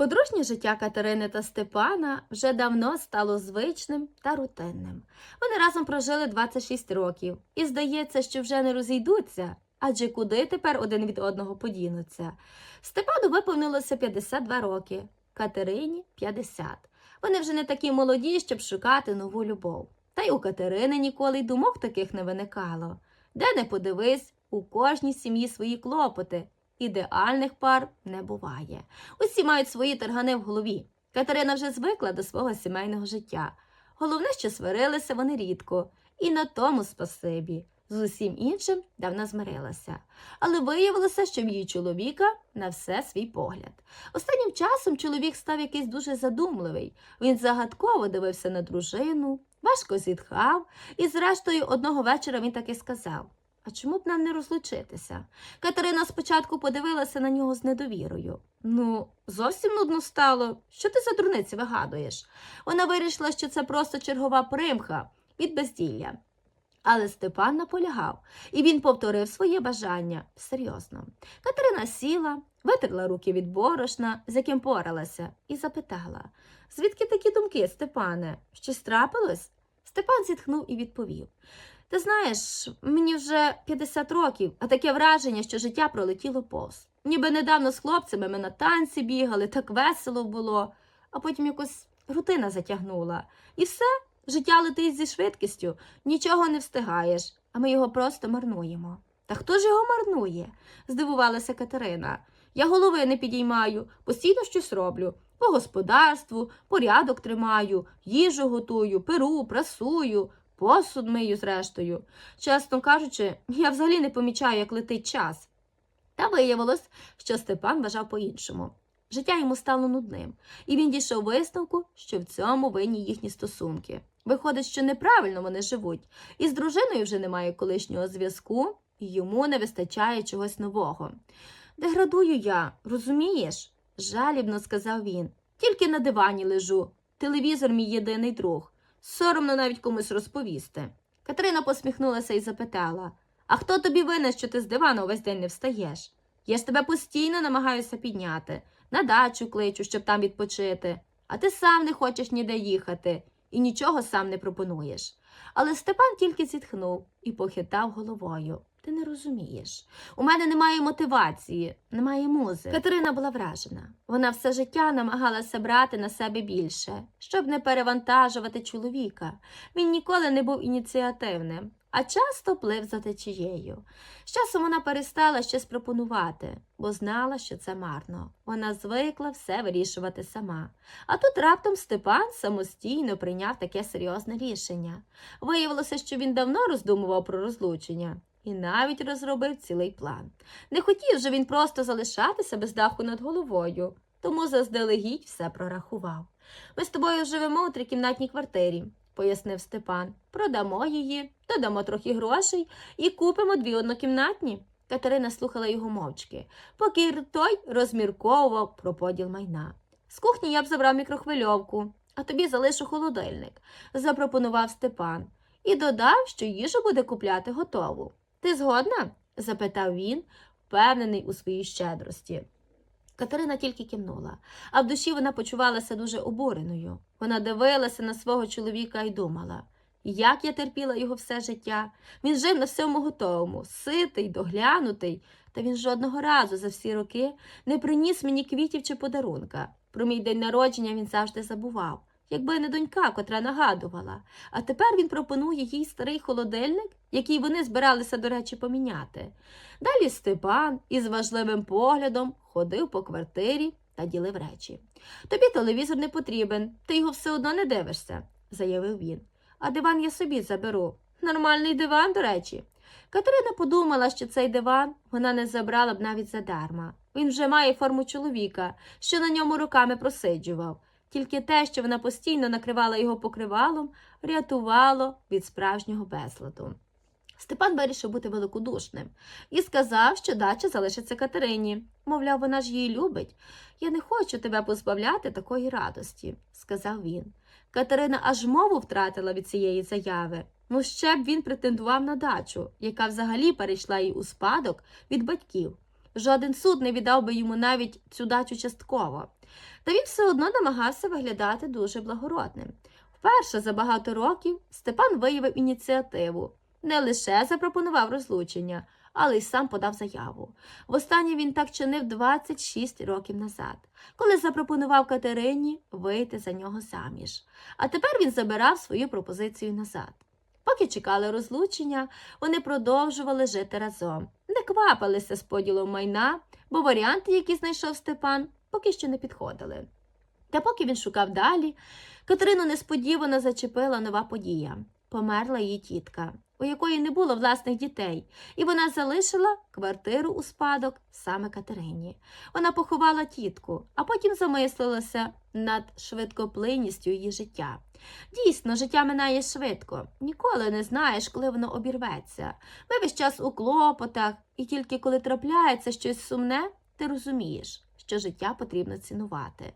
Подружнє життя Катерини та Степана вже давно стало звичним та рутинним. Вони разом прожили 26 років, і здається, що вже не розійдуться, адже куди тепер один від одного подінуться. Степану виповнилося 52 роки, Катерині 50. Вони вже не такі молоді, щоб шукати нову любов. Та й у Катерини ніколи й думок таких не виникало. Де не подивись, у кожній сім'ї свої клопоти. Ідеальних пар не буває. Усі мають свої таргани в голові. Катерина вже звикла до свого сімейного життя. Головне, що сварилися вони рідко, і на тому спасибі. З усім іншим давно змирилася. Але виявилося, що в її чоловіка на все свій погляд. Останнім часом чоловік став якийсь дуже задумливий. Він загадково дивився на дружину, важко зітхав, і, зрештою, одного вечора він таки сказав: А чому б нам не розлучитися? Катерина спочатку подивилася на нього з недовірою. Ну, зовсім нудно стало. Що ти за дурниці вигадуєш? Вона вирішила, що це просто чергова примха від безділля. Але Степан наполягав, і він повторив своє бажання серйозно. Катерина сіла, витерла руки від борошна, з яким поралася, і запитала Звідки такі думки, Степане? Щось трапилось? Степан зітхнув і відповів Ти знаєш, мені вже 50 років, а таке враження, що життя пролетіло повз. Ніби недавно з хлопцями ми на танці бігали, так весело було, а потім якось рутина затягнула. І все, життя летить зі швидкістю, нічого не встигаєш, а ми його просто марнуємо. Та хто ж його марнує? здивувалася Катерина. Я голови не підіймаю, постійно щось роблю. По господарству, порядок тримаю, їжу готую, перу, прасую, посуд мию зрештою. Чесно кажучи, я взагалі не помічаю, як летить час. Та виявилось, що Степан вважав по-іншому. Життя йому стало нудним, і він дійшов висновку, що в цьому винні їхні стосунки. Виходить, що неправильно вони живуть, і з дружиною вже немає колишнього зв'язку, і йому не вистачає чогось нового. Деградую я, розумієш? жалібно сказав він. Тільки на дивані лежу. Телевізор мій єдиний друг. Соромно навіть комусь розповісти. Катерина посміхнулася і запитала А хто тобі винен, що ти з дивану увесь день не встаєш? Я ж тебе постійно намагаюся підняти, на дачу кличу, щоб там відпочити, а ти сам не хочеш ніде їхати і нічого сам не пропонуєш. Але Степан тільки зітхнув і похитав головою. Ти не розумієш. У мене немає мотивації, немає музи. Катерина була вражена. Вона все життя намагалася брати на себе більше, щоб не перевантажувати чоловіка. Він ніколи не був ініціативним, а часто плив за течією. З часом вона перестала щось пропонувати, бо знала, що це марно. Вона звикла все вирішувати сама. А тут раптом Степан самостійно прийняв таке серйозне рішення. Виявилося, що він давно роздумував про розлучення. І навіть розробив цілий план. Не хотів же він просто залишатися без даху над головою, тому заздалегідь все прорахував. Ми з тобою живемо у трикімнатній квартирі, пояснив Степан. Продамо її, додамо трохи грошей і купимо дві однокімнатні. Катерина слухала його мовчки, поки той розмірковував про поділ майна. З кухні я б забрав мікрохвильовку, а тобі залишу холодильник, запропонував Степан, і додав, що їжу буде купляти готову. Ти згодна? запитав він, впевнений у своїй щедрості. Катерина тільки кивнула, а в душі вона почувалася дуже обуреною. Вона дивилася на свого чоловіка і думала, як я терпіла його все життя. Він жив на всьому готовому, ситий, доглянутий, та він жодного разу за всі роки не приніс мені квітів чи подарунка. Про мій день народження він завжди забував, якби не донька, котра нагадувала. А тепер він пропонує їй старий холодильник, який вони збиралися, до речі, поміняти. Далі Степан із важливим поглядом ходив по квартирі та ділив речі. Тобі телевізор не потрібен, ти його все одно не дивишся, заявив він. А диван я собі заберу. Нормальний диван, до речі. Катерина подумала, що цей диван вона не забрала б навіть задарма. Він вже має форму чоловіка, що на ньому руками просиджував. Тільки те, що вона постійно накривала його покривалом, рятувало від справжнього безладу. Степан вирішив бути великодушним і сказав, що дача залишиться Катерині. Мовляв, вона ж її любить. Я не хочу тебе позбавляти такої радості, сказав він. Катерина аж мову втратила від цієї заяви. Ну, ще б він претендував на дачу, яка взагалі перейшла їй у спадок від батьків. Жоден суд не віддав би йому навіть цю дачу частково. Та він все одно намагався виглядати дуже благородним. Вперше за багато років Степан виявив ініціативу. Не лише запропонував розлучення, але й сам подав заяву. Востаннє він так чинив 26 років назад, коли запропонував Катерині вийти за нього заміж. А тепер він забирав свою пропозицію назад. Поки чекали розлучення, вони продовжували жити разом, не квапилися з поділом майна, бо варіанти, які знайшов Степан, поки що не підходили. Та поки він шукав далі, Катерину несподівано зачепила нова подія. Померла її тітка, у якої не було власних дітей, і вона залишила квартиру у спадок саме Катерині. Вона поховала тітку, а потім замислилася над швидкоплинністю її життя. Дійсно, життя минає швидко, ніколи не знаєш, коли воно обірветься. Ми весь час у клопотах, і тільки коли трапляється щось сумне, ти розумієш, що життя потрібно цінувати.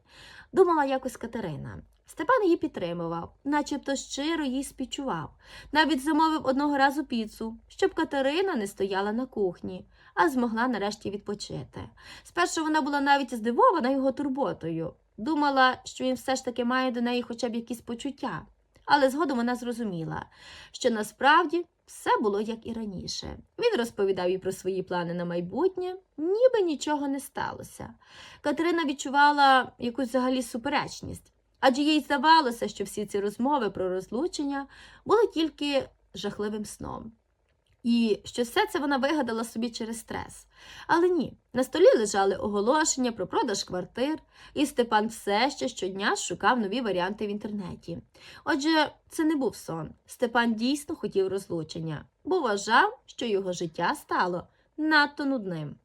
Думала якось Катерина. Степан її підтримував, начебто щиро їй співчував. Навіть замовив одного разу піцу, щоб Катерина не стояла на кухні, а змогла нарешті відпочити. Спершу вона була навіть здивована його турботою. Думала, що він все ж таки має до неї хоча б якісь почуття. Але згодом вона зрозуміла, що насправді все було як і раніше. Він розповідав їй про свої плани на майбутнє, ніби нічого не сталося. Катерина відчувала якусь взагалі суперечність, адже їй здавалося, що всі ці розмови про розлучення були тільки жахливим сном. І що все це вона вигадала собі через стрес. Але ні, на столі лежали оголошення про продаж квартир, і Степан все ще щодня шукав нові варіанти в інтернеті. Отже, це не був сон. Степан дійсно хотів розлучення, бо вважав, що його життя стало надто нудним.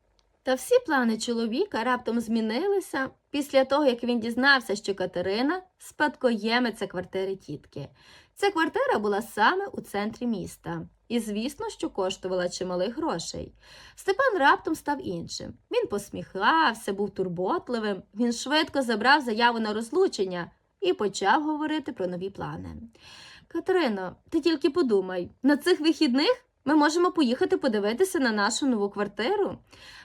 Та всі плани чоловіка раптом змінилися після того, як він дізнався, що Катерина спадкоємиця квартири тітки. Ця квартира була саме у центрі міста, і, звісно, що коштувала чималих грошей. Степан раптом став іншим. Він посміхався, був турботливим, він швидко забрав заяву на розлучення і почав говорити про нові плани. Катерино, ти тільки подумай, на цих вихідних ми можемо поїхати подивитися на нашу нову квартиру.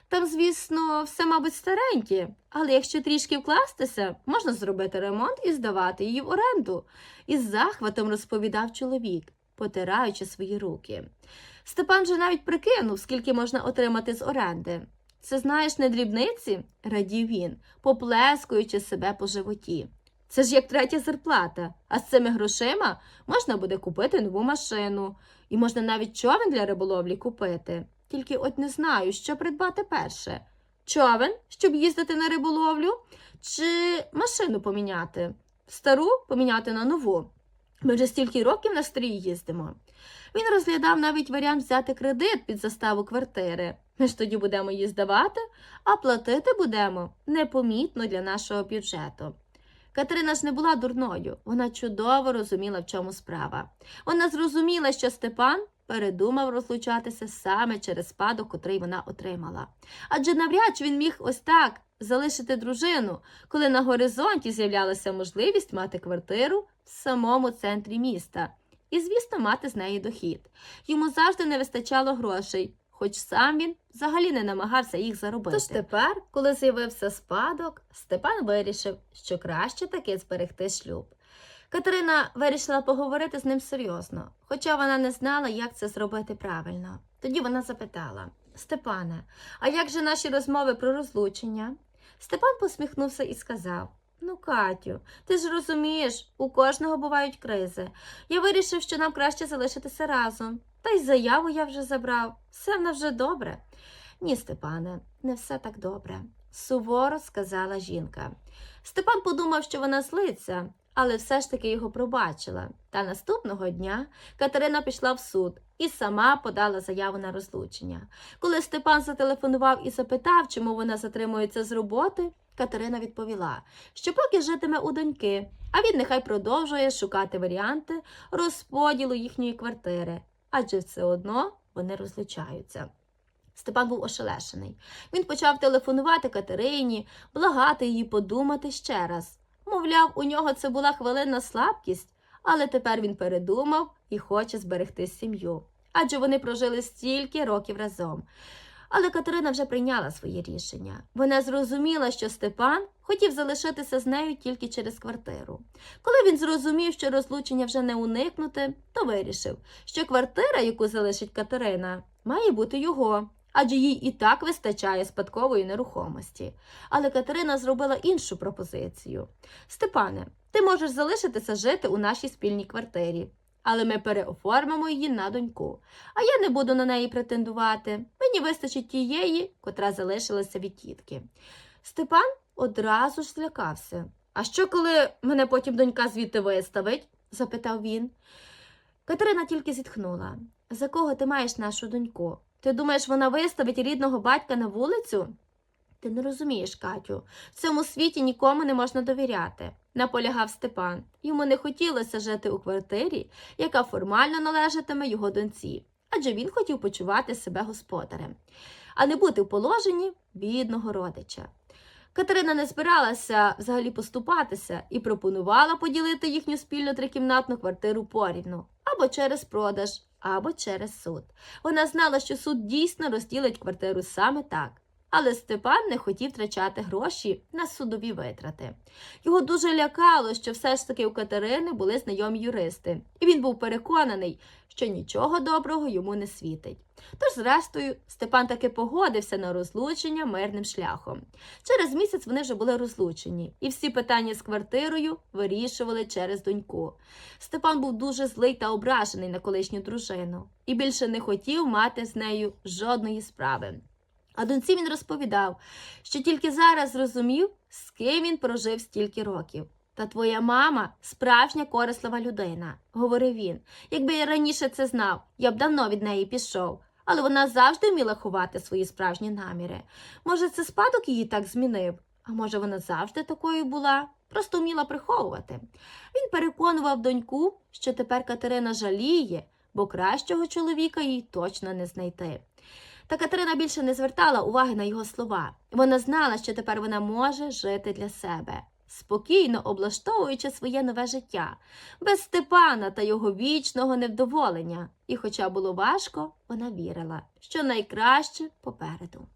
Там, звісно, все, мабуть, стареньке, але якщо трішки вкластися, можна зробити ремонт і здавати її в оренду. Із захватом розповідав чоловік, потираючи свої руки. Степан же навіть прикинув, скільки можна отримати з оренди. Це знаєш, не дрібниці, радів він, поплескуючи себе по животі. Це ж як третя зарплата, а з цими грошима можна буде купити нову машину, і можна навіть човен для риболовлі купити. Тільки от не знаю, що придбати перше. Човен, щоб їздити на риболовлю, чи машину поміняти? Стару поміняти на нову. Ми вже стільки років на старій їздимо. Він розглядав навіть варіант взяти кредит під заставу квартири. Ми ж тоді будемо її здавати, а платити будемо непомітно для нашого бюджету. Катерина ж не була дурною, вона чудово розуміла, в чому справа. Вона зрозуміла, що Степан передумав розлучатися саме через спадок, котрий вона отримала. Адже навряд чи він міг ось так залишити дружину, коли на горизонті з'являлася можливість мати квартиру в самому центрі міста і, звісно, мати з неї дохід. Йому завжди не вистачало грошей, хоч сам він взагалі не намагався їх заробити. Тож тепер, коли з'явився спадок, Степан вирішив, що краще таки зберегти шлюб. Катерина вирішила поговорити з ним серйозно, хоча вона не знала, як це зробити правильно. Тоді вона запитала Степане, а як же наші розмови про розлучення? Степан посміхнувся і сказав Ну, Катю, ти ж розумієш, у кожного бувають кризи. Я вирішив, що нам краще залишитися разом. Та й заяву я вже забрав. Все в нас вже добре. Ні, Степане, не все так добре, суворо сказала жінка. Степан подумав, що вона злиться, але все ж таки його пробачила. Та наступного дня Катерина пішла в суд і сама подала заяву на розлучення. Коли Степан зателефонував і запитав, чому вона затримується з роботи, Катерина відповіла, що поки житиме у доньки, а він нехай продовжує шукати варіанти розподілу їхньої квартири, адже все одно вони розлучаються. Степан був ошелешений. Він почав телефонувати Катерині, благати її подумати ще раз. Мовляв, у нього це була хвилинна слабкість, але тепер він передумав і хоче зберегти сім'ю. Адже вони прожили стільки років разом. Але Катерина вже прийняла своє рішення. Вона зрозуміла, що Степан хотів залишитися з нею тільки через квартиру. Коли він зрозумів, що розлучення вже не уникнути, то вирішив, що квартира, яку залишить Катерина, має бути його, адже їй і так вистачає спадкової нерухомості. Але Катерина зробила іншу пропозицію: Степане, ти можеш залишитися жити у нашій спільній квартирі, але ми переоформимо її на доньку. А я не буду на неї претендувати. Мені вистачить тієї, котра залишилася від тітки. Степан одразу ж злякався. А що, коли мене потім донька звідти виставить? запитав він. Катерина тільки зітхнула. За кого ти маєш нашу доньку? Ти думаєш, вона виставить рідного батька на вулицю? Ти не розумієш, Катю. В цьому світі нікому не можна довіряти, наполягав Степан. Йому не хотілося жити у квартирі, яка формально належатиме його доньці, адже він хотів почувати себе господарем, а не бути в положенні бідного родича. Катерина не збиралася взагалі поступатися і пропонувала поділити їхню спільну трикімнатну квартиру порівну або через продаж, або через суд. Вона знала, що суд дійсно розділить квартиру саме так. Але Степан не хотів втрачати гроші на судові витрати. Його дуже лякало, що все ж таки у Катерини були знайомі юристи, і він був переконаний, що нічого доброго йому не світить. Тож, зрештою, Степан таки погодився на розлучення мирним шляхом. Через місяць вони вже були розлучені, і всі питання з квартирою вирішували через доньку. Степан був дуже злий та ображений на колишню дружину і більше не хотів мати з нею жодної справи. А доньці він розповідав, що тільки зараз зрозумів, з ким він прожив стільки років. Та твоя мама справжня корислива людина, говорив він. Якби я раніше це знав, я б давно від неї пішов. Але вона завжди вміла ховати свої справжні наміри. Може, це спадок її так змінив, а може, вона завжди такою була, просто вміла приховувати. Він переконував доньку, що тепер Катерина жаліє, бо кращого чоловіка їй точно не знайти. Та Катерина більше не звертала уваги на його слова. Вона знала, що тепер вона може жити для себе, спокійно облаштовуючи своє нове життя, без Степана та його вічного невдоволення. І, хоча було важко, вона вірила, що найкраще попереду.